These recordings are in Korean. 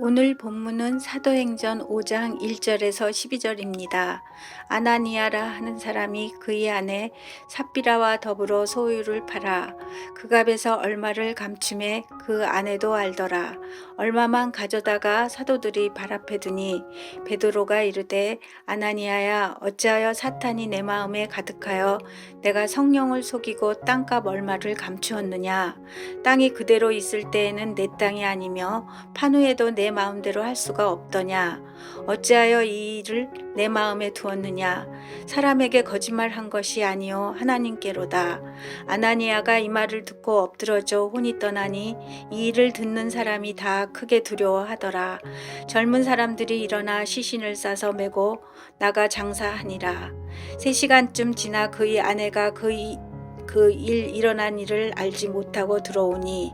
오늘 본문은 사도행전 5장 1절에서 12절입니다. 아나니아라 하는 사람이 그의 아내 삽비라와 더불어 소유를 팔아 그 값에서 얼마를 감춤해 그 아내도 알더라. 얼마만 가져다가 사도들이 발 앞에 두니 베드로가 이르되 아나니아야 어찌하여 사탄이 내 마음에 가득하여 내가 성령을 속이고 땅값 얼마를 감추었느냐 땅이 그대로 있을 때에는 내 땅이 아니며 판후에도 내 마음대로 할 수가 없더냐? 어찌하여 이 일을 내 마음에 두었느냐? 사람에게 거짓말한 것이 아니요 하나님께로다. 아나니아가 이 말을 듣고 엎드러져 혼이 떠나니 이 일을 듣는 사람이 다 크게 두려워하더라. 젊은 사람들이 일어나 시신을 싸서 메고 나가 장사하니라. 세 시간쯤 지나 그의 아내가 그의 그 일 일어난 일을 알지 못하고 들어오니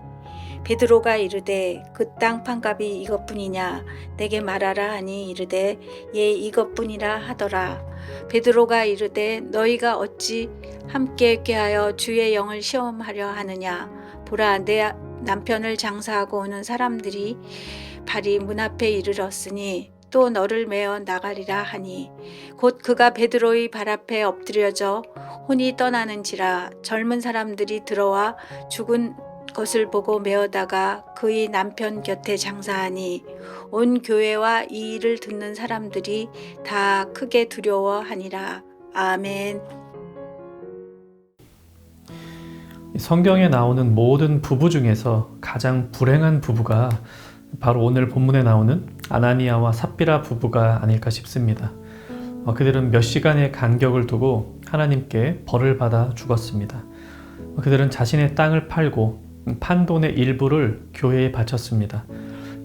베드로가 이르되 그 땅 판값이 이것뿐이냐? 내게 말하라 하니 이르되 예 이것뿐이라 하더라. 베드로가 이르되 너희가 어찌 함께 꾀하여 주의 영을 시험하려 하느냐? 보라 내 남편을 장사하고 오는 사람들이 발이 문 앞에 이르렀으니 또 너를 메어 나가리라 하니 곧 그가 베드로의 발 앞에 엎드려져 혼이 떠나는지라. 젊은 사람들이 들어와 죽은 것을 보고 메어다가 그의 남편 곁에 장사하니 온 교회와 이 일을 듣는 사람들이 다 크게 두려워하니라. 아멘. 성경에 나오는 모든 부부 중에서 가장 불행한 부부가 바로 오늘 본문에 나오는 아나니아와 삽비라 부부가 아닐까 싶습니다. 어, 그들은 몇 시간의 간격을 두고 하나님께 벌을 받아 죽었습니다. 어, 그들은 자신의 땅을 팔고 판 돈의 일부를 교회에 바쳤습니다.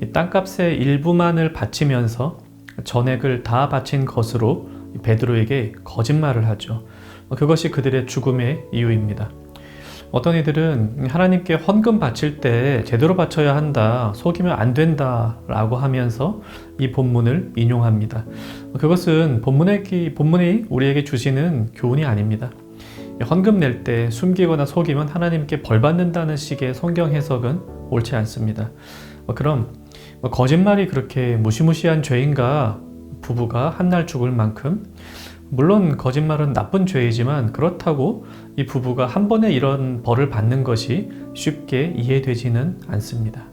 이 땅값의 일부만을 바치면서 전액을 다 바친 것으로 베드로에게 거짓말을 하죠. 어, 그것이 그들의 죽음의 이유입니다. 어떤 이들은 하나님께 헌금 바칠 때 제대로 바쳐야 한다, 속이면 안 된다 라고 하면서 이 본문을 인용합니다. 그것은 본문의, 본문이 우리에게 주시는 교훈이 아닙니다. 헌금 낼 때 숨기거나 속이면 하나님께 벌 받는다는 식의 성경 해석은 옳지 않습니다. 그럼 거짓말이 그렇게 무시무시한 죄인가 부부가 한날 죽을 만큼 물론 거짓말은 나쁜 죄이지만 그렇다고 이 부부가 한 번에 이런 벌을 받는 것이 쉽게 이해되지는 않습니다.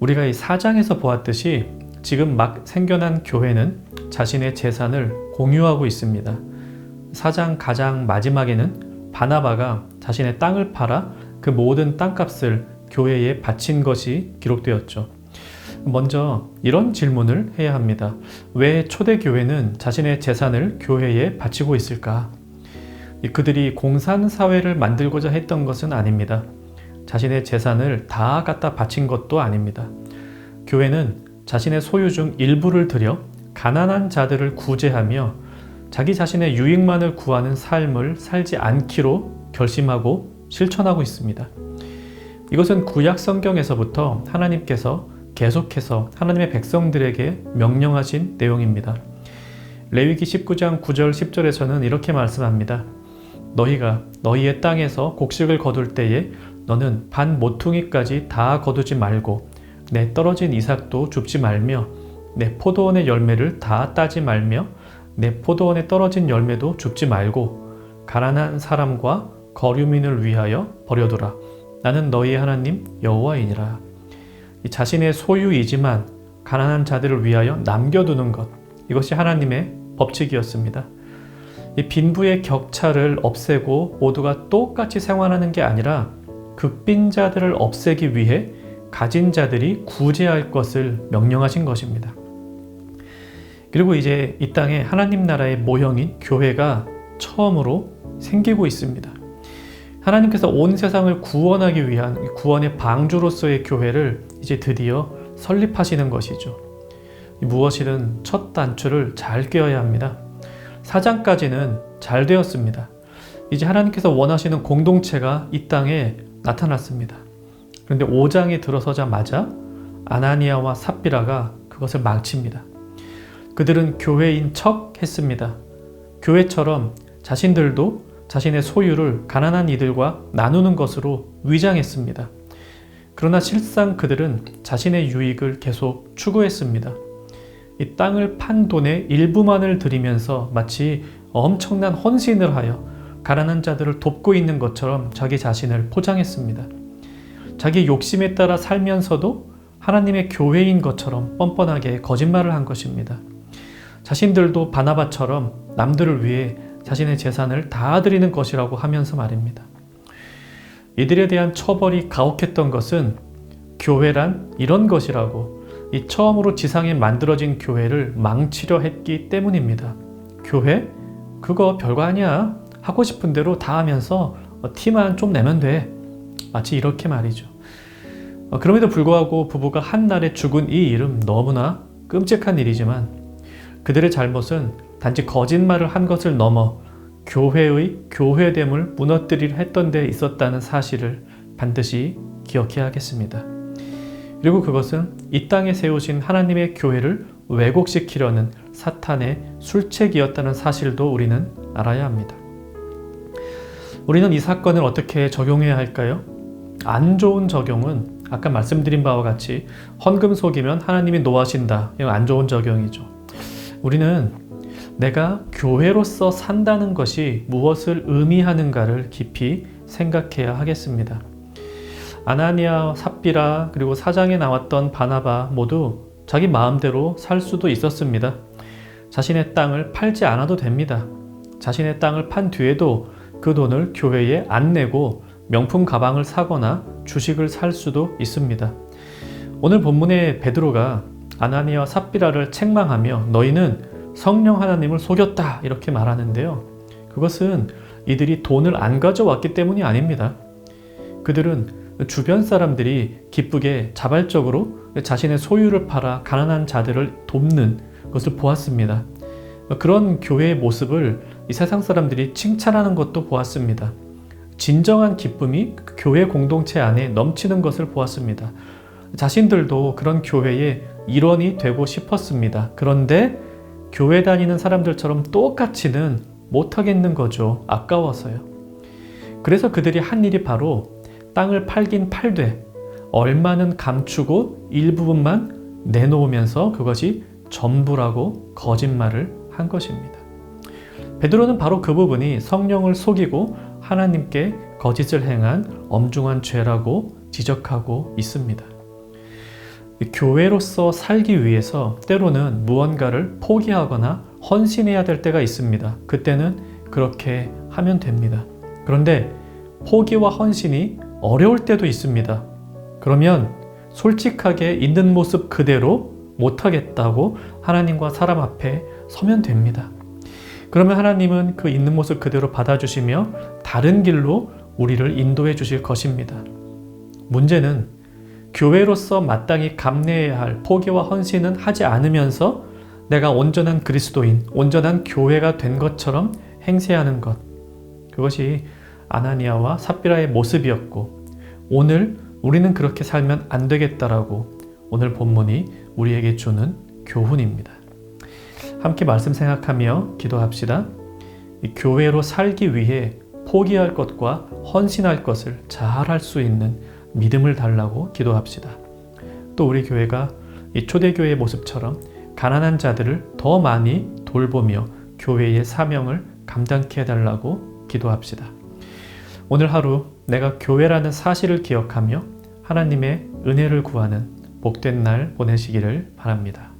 우리가 이 사장에서 보았듯이 지금 막 생겨난 교회는 자신의 재산을 공유하고 있습니다. 사장 가장 마지막에는 바나바가 자신의 땅을 팔아 그 모든 땅값을 교회에 바친 것이 기록되었죠. 먼저 이런 질문을 해야 합니다. 왜 초대교회는 자신의 재산을 교회에 바치고 있을까? 그들이 공산사회를 만들고자 했던 것은 아닙니다. 자신의 재산을 다 갖다 바친 것도 아닙니다. 교회는 자신의 소유 중 일부를 들여 가난한 자들을 구제하며 자기 자신의 유익만을 구하는 삶을 살지 않기로 결심하고 실천하고 있습니다. 이것은 구약 성경에서부터 하나님께서 계속해서 하나님의 백성들에게 명령하신 내용입니다. 레위기 19장 9절 10절에서는 이렇게 말씀합니다. 너희가 너희의 땅에서 곡식을 거둘 때에 너는 반 모퉁이까지 다 거두지 말고 내 떨어진 이삭도 줍지 말며 내 포도원의 열매를 다 따지 말며 내 포도원에 떨어진 열매도 줍지 말고 가난한 사람과 거류민을 위하여 버려두라. 나는 너희의 하나님 여호와이니라. 자신의 소유이지만 가난한 자들을 위하여 남겨두는 것 이것이 하나님의 법칙이었습니다. 이 빈부의 격차를 없애고 모두가 똑같이 생활하는 게 아니라 극빈자들을 없애기 위해 가진 자들이 구제할 것을 명령하신 것입니다. 그리고 이제 이 땅에 하나님 나라의 모형인 교회가 처음으로 생기고 있습니다. 하나님께서 온 세상을 구원하기 위한 구원의 방주로서의 교회를 이제 드디어 설립하시는 것이죠. 무엇이든 첫 단추를 잘 꿰어야 합니다. 사장까지는 잘 되었습니다. 이제 하나님께서 원하시는 공동체가 이 땅에 나타났습니다. 그런데 5장에 들어서자마자 아나니아와 삽비라가 그것을 망칩니다. 그들은 교회인 척 했습니다. 교회처럼 자신들도 자신의 소유를 가난한 이들과 나누는 것으로 위장했습니다. 그러나 실상 그들은 자신의 유익을 계속 추구했습니다. 이 땅을 판 돈의 일부만을 들이면서 마치 엄청난 헌신을 하여 가난한 자들을 돕고 있는 것처럼 자기 자신을 포장했습니다. 자기 욕심에 따라 살면서도 하나님의 교회인 것처럼 뻔뻔하게 거짓말을 한 것입니다. 자신들도 바나바처럼 남들을 위해 자신의 재산을 다 드리는 것이라고 하면서 말입니다. 이들에 대한 처벌이 가혹했던 것은 교회란 이런 것이라고 이 처음으로 지상에 만들어진 교회를 망치려 했기 때문입니다. 교회? 그거 별거 아니야. 하고 싶은 대로 다 하면서 어, 티만 좀 내면 돼. 마치 이렇게 말이죠. 어, 그럼에도 불구하고 부부가 한날에 죽은 이 일은 너무나 끔찍한 일이지만 그들의 잘못은 단지 거짓말을 한 것을 넘어 교회의 교회됨을 무너뜨리려 했던 데 있었다는 사실을 반드시 기억해야겠습니다. 그리고 그것은 이 땅에 세우신 하나님의 교회를 왜곡시키려는 사탄의 술책이었다는 사실도 우리는 알아야 합니다. 우리는 이 사건을 어떻게 적용해야 할까요? 안 좋은 적용은 아까 말씀드린 바와 같이 헌금 속이면 하나님이 노하신다. 이건 안 좋은 적용이죠. 우리는 내가 교회로서 산다는 것이 무엇을 의미하는가를 깊이 생각해야 하겠습니다. 아나니아, 삽비라 그리고 사장에 나왔던 바나바 모두 자기 마음대로 살 수도 있었습니다. 자신의 땅을 팔지 않아도 됩니다. 자신의 땅을 판 뒤에도 그 돈을 교회에 안 내고 명품 가방을 사거나 주식을 살 수도 있습니다. 오늘 본문의 베드로가 아나니아와 삽비라를 책망하며 너희는 성령 하나님을 속였다 이렇게 말하는데요. 그것은 이들이 돈을 안 가져왔기 때문이 아닙니다. 그들은 주변 사람들이 기쁘게 자발적으로 자신의 소유를 팔아 가난한 자들을 돕는 것을 보았습니다. 그런 교회의 모습을 이 세상 사람들이 칭찬하는 것도 보았습니다. 진정한 기쁨이 그 교회 공동체 안에 넘치는 것을 보았습니다. 자신들도 그런 교회의 일원이 되고 싶었습니다. 그런데 교회 다니는 사람들처럼 똑같이는 못하겠는 거죠. 아까워서요. 그래서 그들이 한 일이 바로 땅을 팔긴 팔되 얼마는 감추고 일부분만 내놓으면서 그것이 전부라고 거짓말을 한 것입니다. 베드로는 바로 그 부분이 성령을 속이고 하나님께 거짓을 행한 엄중한 죄라고 지적하고 있습니다. 교회로서 살기 위해서 때로는 무언가를 포기하거나 헌신해야 될 때가 있습니다. 그때는 그렇게 하면 됩니다. 그런데 포기와 헌신이 어려울 때도 있습니다. 그러면 솔직하게 있는 모습 그대로 못하겠다고 하나님과 사람 앞에 서면 됩니다. 그러면 하나님은 그 있는 모습 그대로 받아주시며 다른 길로 우리를 인도해 주실 것입니다. 문제는 교회로서 마땅히 감내해야 할 포기와 헌신은 하지 않으면서 내가 온전한 그리스도인, 온전한 교회가 된 것처럼 행세하는 것. 그것이 아나니아와 삽비라의 모습이었고 오늘 우리는 그렇게 살면 안 되겠다라고 오늘 본문이 우리에게 주는 교훈입니다. 함께 말씀 생각하며 기도합시다. 교회로 살기 위해 포기할 것과 헌신할 것을 잘 할 수 있는 믿음을 달라고 기도합시다. 또 우리 교회가 이 초대교회의 모습처럼 가난한 자들을 더 많이 돌보며 교회의 사명을 감당케 해달라고 기도합시다. 오늘 하루 내가 교회라는 사실을 기억하며 하나님의 은혜를 구하는 복된 날 보내시기를 바랍니다.